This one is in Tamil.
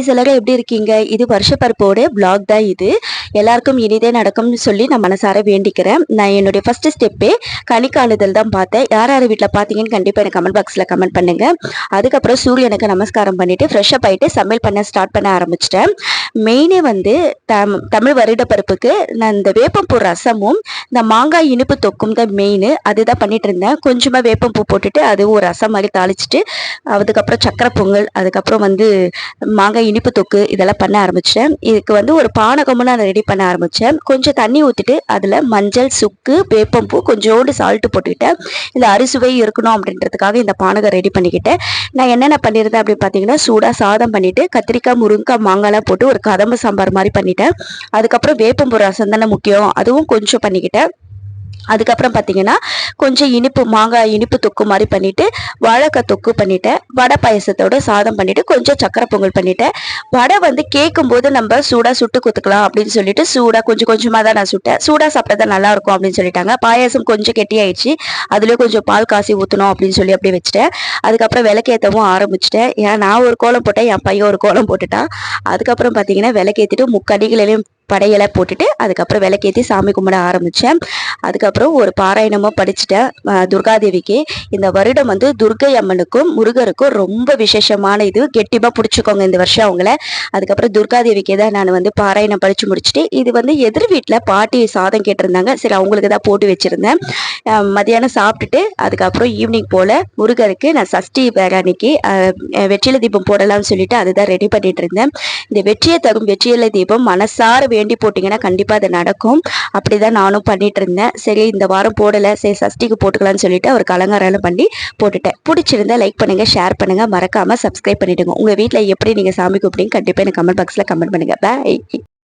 கைஸ் எல்லாரும் எப்படி இருக்கீங்க? இது வருஷப்பருப்போட பிளாக் தான் இது. எல்லாருக்கும் இனிதே நடக்கும்னு சொல்லி நான் மனசார வேண்டிக்கிறேன். நான் என்னுடைய ஃபர்ஸ்ட் ஸ்டெப்பே கணிக்காணுதல் தான் பார்த்தேன். யார் யார் வீட்டில் பார்த்தீங்கன்னு கண்டிப்பாக எனக்கு கமெண்ட் பாக்ஸில் கமெண்ட் பண்ணுங்க. அதுக்கப்புறம் சூரியனுக்கு நமஸ்காரம் பண்ணிட்டு ஃப்ரெஷ்ஷப் ஆகிட்டு சமையல் பண்ண ஸ்டார்ட் பண்ண ஆரம்பிச்சிட்டேன். மெயினே வந்து தம் தமிழ் வருட பருப்புக்கு நான் இந்த வேப்பம்பூ ரசமும் இந்த மாங்காய் இனிப்பு தொக்கும் தான் மெயின் அதுதான் பண்ணிட்டு இருந்தேன். கொஞ்சமாக வேப்பம்பூ போட்டுட்டு அதுவும் ஒரு ரசம் மாதிரி தாளிச்சிட்டு அதுக்கப்புறம் சக்கரை பொங்கல் அதுக்கப்புறம் வந்து மாங்காய் இனிப்பு தொக்கு இதெல்லாம் பண்ண ஆரம்பித்தேன் இதுக்கு வந்து ஒரு பானகமும் நான் ரெடி பண்ண ஆரம்பித்தேன் கொஞ்சம் தண்ணி ஊற்றிட்டு அதில் மஞ்சள் சுக்கு வேப்பம்பூ கொஞ்சோண்டு சால்ட்டு போட்டுக்கிட்டேன். இந்த அரிசுவை இருக்கணும் அப்படின்றதுக்காக இந்த பானகம் ரெடி பண்ணிக்கிட்டேன். நான் என்னென்ன பண்ணியிருந்தேன் அப்படின்னு பார்த்தீங்கன்னா சூடாக சாதம் பண்ணிவிட்டு கத்திரிக்காய் முருங்கைக்காய் மாங்காய்லாம் போட்டு ஒரு கதம்பு சாம்பார் மாதிரி பண்ணிட்டேன். அதுக்கப்புறம் வேப்பம்பூ ரசம் தானே முக்கியம். அதுவும் கொஞ்சம் பண்ணிக்கிட்டேன். அதுக்கப்புறம் பார்த்தீங்கன்னா கொஞ்சம் இனிப்பு மாங்காய் இனிப்பு தொக்கு மாதிரி பண்ணிவிட்டு வாழைக்காய் தொக்கு பண்ணிவிட்டேன் வடை பாயசத்தோட சாதம் பண்ணிவிட்டு கொஞ்சம் சக்கரை பொங்கல் பண்ணிவிட்டேன் வடை வந்து கேட்கும்போது நம்ம சூடாக சுட்டு கொத்துக்கலாம் அப்படின்னு சொல்லிட்டு சூடாக கொஞ்சம் கொஞ்சமாக தான் நான் சுட்டேன். சூடாக சாப்பிட்டா தான் நல்லாயிருக்கும் அப்படின்னு சொல்லிட்டாங்க. பாயாசம் கொஞ்சம் கெட்டியாயிடுச்சு. அதுலேயே கொஞ்சம் பால் காசி ஊற்றணும் அப்படின்னு சொல்லி அப்படியே வச்சுட்டேன். அதுக்கப்புறம் விளக்கேற்றவும் ஆரம்பிச்சிட்டேன். ஏன் நான் ஒரு கோலம் போட்டேன் என் பையன் ஒரு கோலம் போட்டுட்டான். அதுக்கப்புறம் பார்த்தீங்கன்னா விளக்கேற்றிட்டு முக்கடிகளையும் படையலை போட்டுட்டு அதுக்கப்புறம் விளக்கேற்றி சாமி கும்பிட ஆரம்பித்தேன் அதுக்கப்புறம் ஒரு பாராயணமும் படிச்சுட்டேன். துர்காதேவிக்கு. இந்த வருடம் வந்து துர்கை அம்மனுக்கும் முருகருக்கும் ரொம்ப விசேஷமான இது. கெட்டிமாக பிடிச்சிக்கோங்க இந்த வருஷம் அவங்கள. அதுக்கப்புறம் துர்காதேவிக்கு தான் நான் வந்து பாராயணம் படித்து முடிச்சுட்டு இது வந்து எதிர் வீட்டில் பாட்டி சாதம் கேட்டிருந்தாங்க. சரி அவங்களுக்கு தான் போட்டு வச்சுருந்தேன். மதியானம் சாப்பிட்டுட்டு அதுக்கப்புறம் ஈவினிங் போல் முருகருக்கு நான் சஷ்டி வேற அன்னைக்கு வெற்றிலை தீபம் போடலாம்னு சொல்லிட்டு அதுதான் ரெடி பண்ணிட்டு இருந்தேன். இந்த வெற்றியை தரும் வெற்றியில தீபம் மனசார வேண்டி போட்டிங்கன்னா கண்டிப்பாக அது நடக்கும். அப்படிதான் நானும் பண்ணிட்டு இருந்தேன் சரி இந்த வாரம் போடலை. சரி சஷ்டிக்கு போட்டுக்கலாம்னு சொல்லிட்டு ஒரு கலங்காரம் பண்ணி போட்டுட்டேன். பிடிச்சிருந்தா லைக் பண்ணுங்க ஷேர் பண்ணுங்க. மறக்காம சப்ஸ்கிரைப் பண்ணிடுங்க. உங்க வீட்டில் எப்படி நீங்கள் சாமி கூப்பிட்டீங்க கண்டிப்பாக எனக்கு கமெண்ட் பாக்ஸில் கமெண்ட் பண்ணுங்க. பாய்